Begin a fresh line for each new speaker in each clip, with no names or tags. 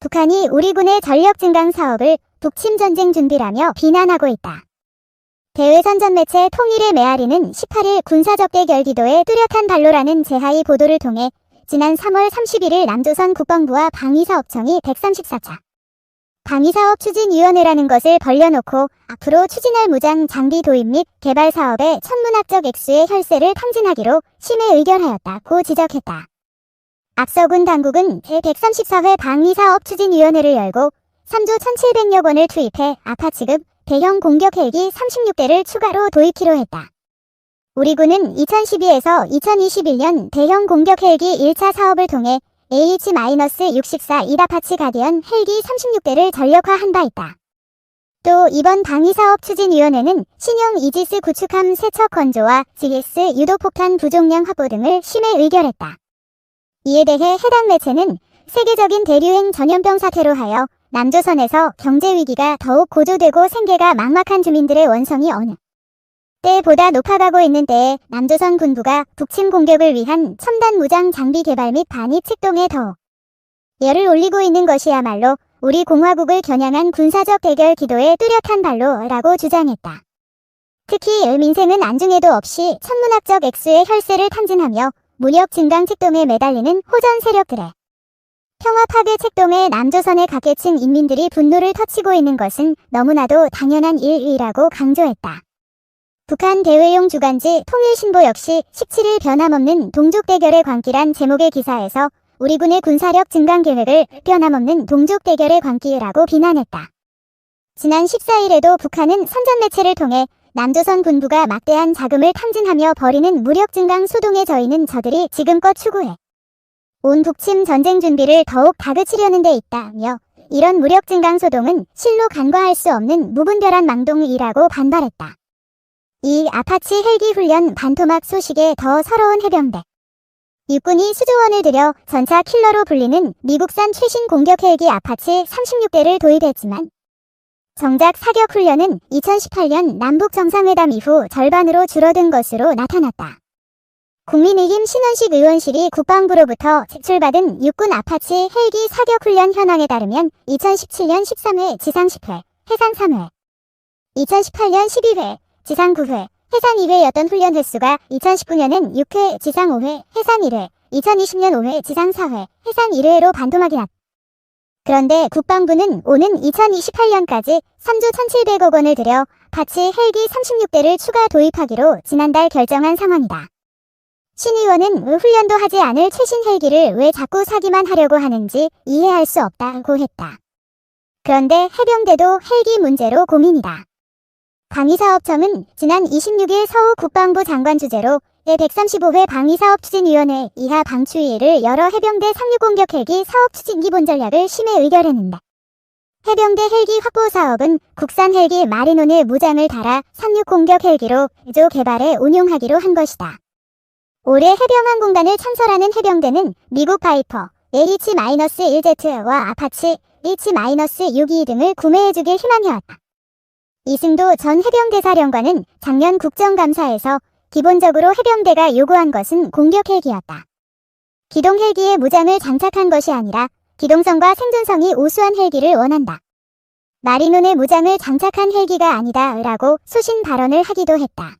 북한이 우리 군의 전력 증강 사업을 북침 전쟁 준비라며 비난하고 있다. 대외선전 매체 통일의 메아리는 18일 군사적대 결기도의 뚜렷한 발로라는 제하의 보도를 통해 지난 3월 31일 남조선 국방부와 방위사업청이 134차 방위사업 추진위원회라는 것을 벌려놓고 앞으로 추진할 무장 장비 도입 및 개발 사업에 천문학적 액수의 혈세를 탕진하기로 심의 의결하였다고 지적했다. 앞서 군 당국은 제134회 방위사업 추진위원회를 열고 3조 1,700여 원을 투입해 아파 취급 대형 공격 헬기 36대를 추가로 도입키로 했다. 우리 군은 2012에서 2021년 대형 공격 헬기 1차 사업을 통해 AH-64 이다파치 가디언 헬기 36대를 전력화한 바 있다. 또 이번 방위사업 추진위원회는 신형 이지스 구축함 세척 건조와 GS 유도폭탄 부종량 확보 등을 심의 의결했다. 이에 대해 해당 매체는 세계적인 대류행 전염병 사태로 하여 남조선에서 경제 위기가 더욱 고조되고 생계가 막막한 주민들의 원성이 어느 때보다 높아가고 있는 때에 남조선 군부가 북침 공격을 위한 첨단 무장 장비 개발 및 반입 책동에 더욱 열을 올리고 있는 것이야말로 우리 공화국을 겨냥한 군사적 대결 기도의 뚜렷한 발로라고 주장했다. 특히 민생은 안중에도 없이 천문학적 액수의 혈세를 탕진하며 무력 증강 책동에 매달리는 호전 세력들의 평화 파괴 책동에 남조선의 각계층 인민들이 분노를 터치고 있는 것은 너무나도 당연한 일이라고 강조했다. 북한 대외용 주간지 통일신보 역시 17일 변함없는 동족 대결의 광기란 제목의 기사에서 우리 군의 군사력 증강 계획을 변함없는 동족 대결의 광기라고 비난했다. 지난 14일에도 북한은 선전 매체를 통해 남조선 군부가 막대한 자금을 탕진하며 벌이는 무력 증강 소동에 저희는 저들이 지금껏 추구해 온 북침 전쟁 준비를 더욱 다그치려는 데 있다며 이런 무력 증강 소동은 실로 간과할 수 없는 무분별한 망동이라고 반발했다. 이 아파치 헬기 훈련 반토막 소식에 더 서러운 해병대. 육군이 수조 원을 들여 전차 킬러로 불리는 미국산 최신 공격 헬기 아파치 36대를 도입했지만 정작 사격 훈련은 2018년 남북 정상회담 이후 절반으로 줄어든 것으로 나타났다. 국민의힘 신원식 의원실이 국방부로부터 제출받은 육군 아파치 헬기 사격 훈련 현황에 따르면 2017년 13회 지상 10회, 해상 3회, 2018년 12회, 지상 9회, 해상 2회였던 훈련 횟수가 2019년엔 6회, 지상 5회, 해상 1회, 2020년 5회, 지상 4회, 해상 1회로 반토막이 났다. 그런데 국방부는 오는 2028년까지 3조 1,700억 원을 들여 파치 헬기 36대를 추가 도입하기로 지난달 결정한 상황이다. 신 의원은 훈련도 하지 않을 최신 헬기를 왜 자꾸 사기만 하려고 하는지 이해할 수 없다고 했다. 그런데 해병대도 헬기 문제로 고민이다. 방위사업청은 지난 26일 서울 국방부 장관 주재로 제135회 방위사업추진위원회 이하 방추위를 여러 해병대 상륙공격 헬기 사업 추진 기본 전략을 심의 의결했는데 해병대 헬기 확보 사업은 국산 헬기 마리논의 무장을 달아 상륙공격 헬기로 조 개발에 운용하기로 한 것이다. 올해 해병항공단을 창설하는 해병대는 미국 바이퍼 H-1Z와 아파치 H-62 등을 구매해주길 희망해왔다. 이승도 전 해병대사령관은 작년 국정감사에서 기본적으로 해병대가 요구한 것은 공격 헬기였다. 기동 헬기에 무장을 장착한 것이 아니라 기동성과 생존성이 우수한 헬기를 원한다. 마리논의 무장을 장착한 헬기가 아니다 라고 소신 발언을 하기도 했다.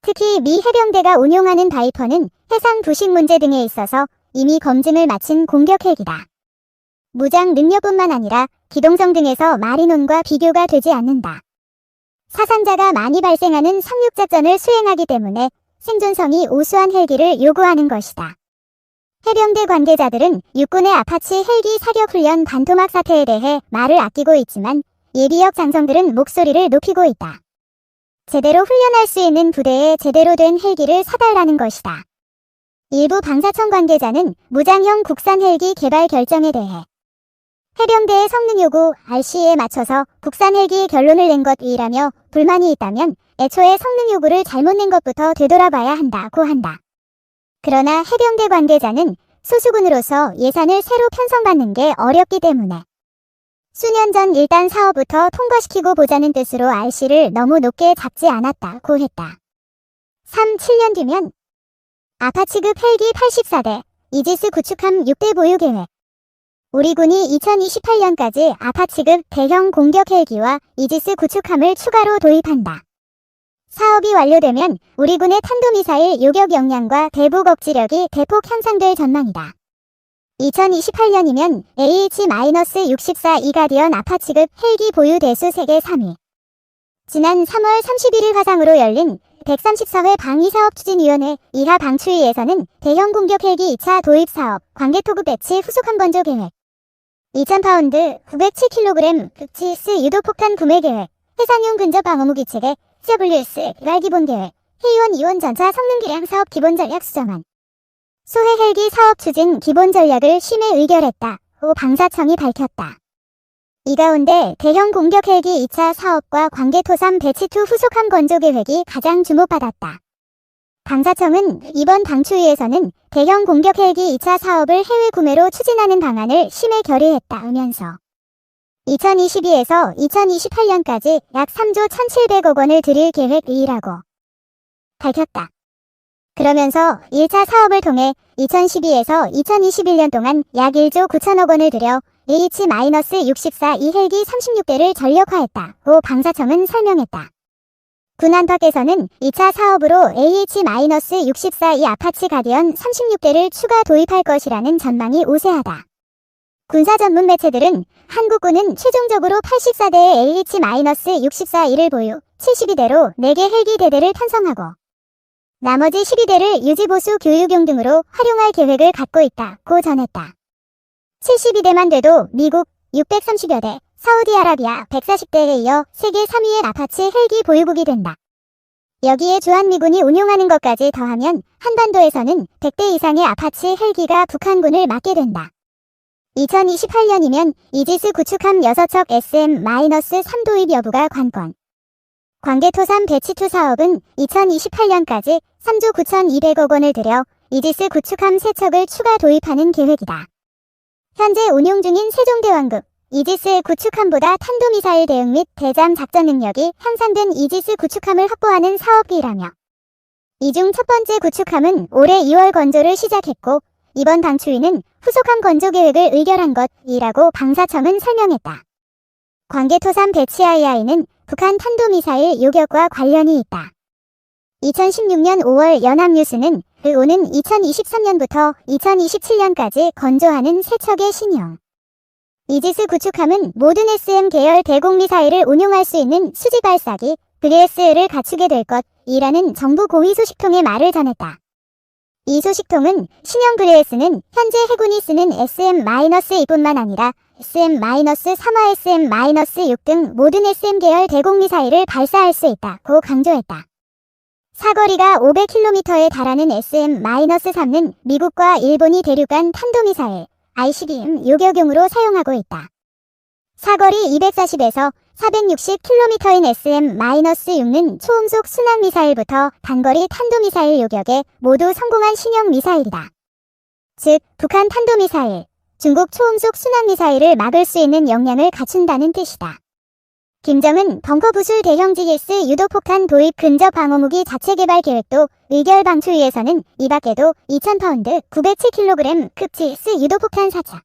특히 미 해병대가 운용하는 바이퍼는 해상 부식 문제 등에 있어서 이미 검증을 마친 공격 헬기다. 무장 능력뿐만 아니라 기동성 등에서 마리논과 비교가 되지 않는다. 사상자가 많이 발생하는 상륙작전을 수행하기 때문에 생존성이 우수한 헬기를 요구하는 것이다. 해병대 관계자들은 육군의 아파치 헬기 사격 훈련 반토막 사태에 대해 말을 아끼고 있지만 예비역 장성들은 목소리를 높이고 있다. 제대로 훈련할 수 있는 부대에 제대로 된 헬기를 사달라는 것이다. 일부 방사청 관계자는 무장형 국산 헬기 개발 결정에 대해 해병대의 성능 요구 RC에 맞춰서 국산 헬기의 결론을 낸 것 이라며 불만이 있다면 애초에 성능 요구를 잘못 낸 것부터 되돌아봐야 한다고 한다. 그러나 해병대 관계자는 소수군으로서 예산을 새로 편성받는 게 어렵기 때문에 수년 전 일단 사업부터 통과시키고 보자는 뜻으로 RC를 너무 높게 잡지 않았다고 했다. 3, 7년 뒤면 아파치급 헬기 84대, 이지스 구축함 6대 보유 계획. 우리 군이 2028년까지 아파치급 대형 공격 헬기와 이지스 구축함을 추가로 도입한다. 사업이 완료되면 우리 군의 탄도미사일 요격 역량과 대북 억지력이 대폭 향상될 전망이다. 2028년이면 AH-64 이가디언 아파치급 헬기 보유 대수 세계 3위. 지난 3월 31일 화상으로 열린 134회 방위사업추진위원회 2하 방추위에서는 대형 공격 헬기 2차 도입 사업, 관계 토급 배치 후속함 건조 계획, 2000파운드 907kg 극치스 유도폭탄 구매 계획, 해상용 근접 방어무 기 체계 CWS 랄 기본 계획, 회의원 이원 전차 성능 기량 사업 기본 전략 수정안, 소해 헬기 사업 추진 기본 전략을 심의 의결했다 고 방사청이 밝혔다. 이 가운데 대형 공격 헬기 2차 사업과 관계토삼 배치2 후속함 건조 계획이 가장 주목받았다. 방사청은 이번 방추위에서는 대형 공격 헬기 2차 사업을 해외 구매로 추진하는 방안을 심의 결의했다면서 2022에서 2028년까지 약 3조 1,700억 원을 들일 계획이라고 밝혔다. 그러면서 1차 사업을 통해 2012에서 2021년 동안 약 1조 9천억 원을 들여 H-64 이 헬기 36대를 전력화했다고 방사청은 설명했다. 군 안팎에서는 2차 사업으로 AH-64 이 아파치 가디언 36대를 추가 도입할 것이라는 전망이 우세하다. 군사 전문 매체들은 한국군은 최종적으로 84대의 AH-64E를 보유, 72대로 4개 헬기 대대를 편성하고 나머지 12대를 유지보수 교육용 등으로 활용할 계획을 갖고 있다고 전했다. 72대만 돼도 미국 630여 대, 사우디아라비아 140대에 이어 세계 3위의 아파치 헬기 보유국이 된다. 여기에 주한미군이 운용하는 것까지 더하면 한반도에서는 100대 이상의 아파치 헬기가 북한군을 맡게 된다. 2028년이면 이지스 구축함 6척 SM-3 도입 여부가 관건. 관계토산 배치2 사업은 2028년까지 3조 9,200억 원을 들여 이지스 구축함 3척을 추가 도입하는 계획이다. 현재 운용 중인 세종대왕급 이지스 구축함보다 탄도미사일 대응 및 대잠 작전 능력이 향상된 이지스 구축함을 확보하는 사업이라며 이 중 첫 번째 구축함은 올해 2월 건조를 시작했고 이번 방추위는 후속함 건조 계획을 의결한 것이라고 방사청은 설명했다. 관계토산 배치 II는 북한 탄도미사일 요격과 관련이 있다. 2016년 5월 연합뉴스는 그 오는 2023년부터 2027년까지 건조하는 세척의 신형. 이지스 구축함은 모든 SM 계열 대공미사일을 운용할 수 있는 수직 발사기 VS를 갖추게 될 것이라는 정부 고위 소식통의 말을 전했다. 이 소식통은 신형 브레에스는 현재 해군이 쓰는 SM-2뿐만 아니라 SM-3화 SM-6 등 모든 SM 계열 대공미사일을 발사할 수 있다고 강조했다. 사거리가 500km에 달하는 SM-3는 미국과 일본이 대륙간 탄도미사일 ICBM 요격용으로 사용하고 있다. 사거리 240에서 460km인 SM-6는 초음속 순항미사일부터 단거리 탄도미사일 요격에 모두 성공한 신형 미사일이다. 즉, 북한 탄도미사일, 중국 초음속 순항미사일을 막을 수 있는 역량을 갖춘다는 뜻이다. 김정은 벙커 부술 대형 GS 유도폭탄 도입 근접 방어무기 자체 개발 계획도 의결 방추위에서는 이 밖에도 2000파운드 907kg 급 GS 유도폭탄 사차